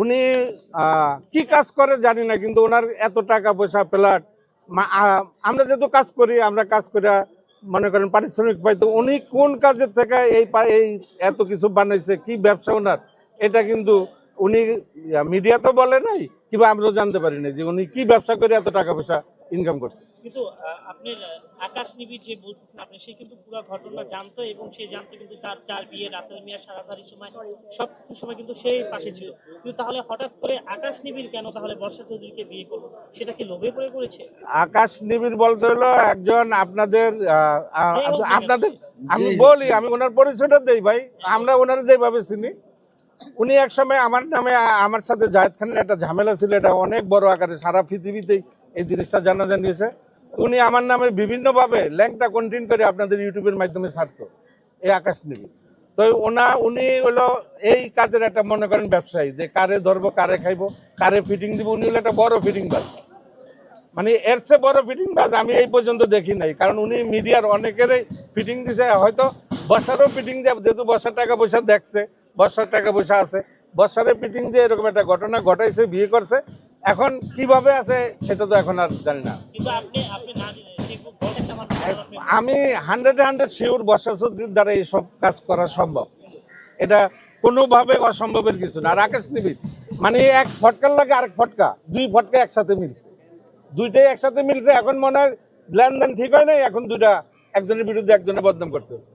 উনি কি কাজ করে জানি না, কিন্তু ওনার এত টাকা পয়সা, প্লাট আমরা যেহেতু কাজ করি, আমরা কাজ করে মনে করেন পারিশ্রমিক পাই, তো উনি কোন কাজের থেকে এই এই এত কিছু বানাইছে, কি ব্যবসা ওনার? এটা কিন্তু উনি মিডিয়া তো বলে নাই, কিংবা আমরাও জানতে পারি না যে উনি কি ব্যবসা করে এত টাকা পয়সা ইনকাম করছে। কিন্তু আপনি আকাশ নিবিড় যে বলতেছেন আপনি সে কিন্তু পুরো ঘটনা জানতো এবং সে জানতো কিন্তু তার চার বিয়ে রাসেল মিয়া সময় সব সময় কিন্তু সেই পাশে ছিল। কিন্তু তাহলে হঠাৎ করে আকাশ নিবিড় কেন তাহলে বর্ষা চৌধুরীকে বিয়ে করল? সেটা কি লোভে পড়ে করেছে আকাশ নিবিড় বলতে হলো একজন আপনাদের আপনাদের আমি বলি আমি ওনার পরিচয়টা দেই ভাই। আমরা ওনার যেভাবে চিনি। উনি এক সময় আমার নামে আমার সাথে জাহেদ খানের একটা ঝামেলা ছিল এটা অনেক বড় আকারে সারা পৃথিবীতেই এই জিনিসটা জানা জানিয়েছে। উনি আমার নামে বিভিন্নভাবে ল্যাংটা কন্টিনিউ করে আপনাদের ইউটিউবের মাধ্যমে ছাড়তো, এই আকাশ নিবিড় তো ওনা, উনি হলো এই কাজের একটা মনে করেন ব্যবসায়ী, যে কারে ধরবো, কারে খাইবো, কারে ফিটিং দিব, উনি হলো একটা বড় ফিটিং বাজ। মানে এর চেয়ে বড় ফিটিং বাজ আমি এই পর্যন্ত দেখি নাই, কারণ উনি মিডিয়ার অনেকেরই ফিটিং দিছে, হয়তো বর্ষারও ফিটিং দেয়, যেহেতু বর্ষার টাকা পয়সা দেখছে বর্ষার টাকা পয়সা আছে বর্ষারে ফিটিং দিয়ে এরকম একটা ঘটনা ঘটাইছে, বিয়ে করছে এখন কীভাবে আছে সেটা তো এখন আর জানি না। না আমি হান্ড্রেড হান্ড্রেড শিওর বর্ষা চৌধুরীর দ্বারা এইসব কাজ করা সম্ভব। এটা কোনোভাবে অসম্ভবের কিছু না। আর আকাশ নিবিড়। মানে এক ফটকার লাগে আরেক ফটকা দুই ফটকা একসাথে মিলছে। দুইটাই একসাথে মিলছে এখন মনে হয় লেনদেন ঠিক হয় নাই এখন দুইটা একজনের বিরুদ্ধে একজনের বদনাম করতেছে।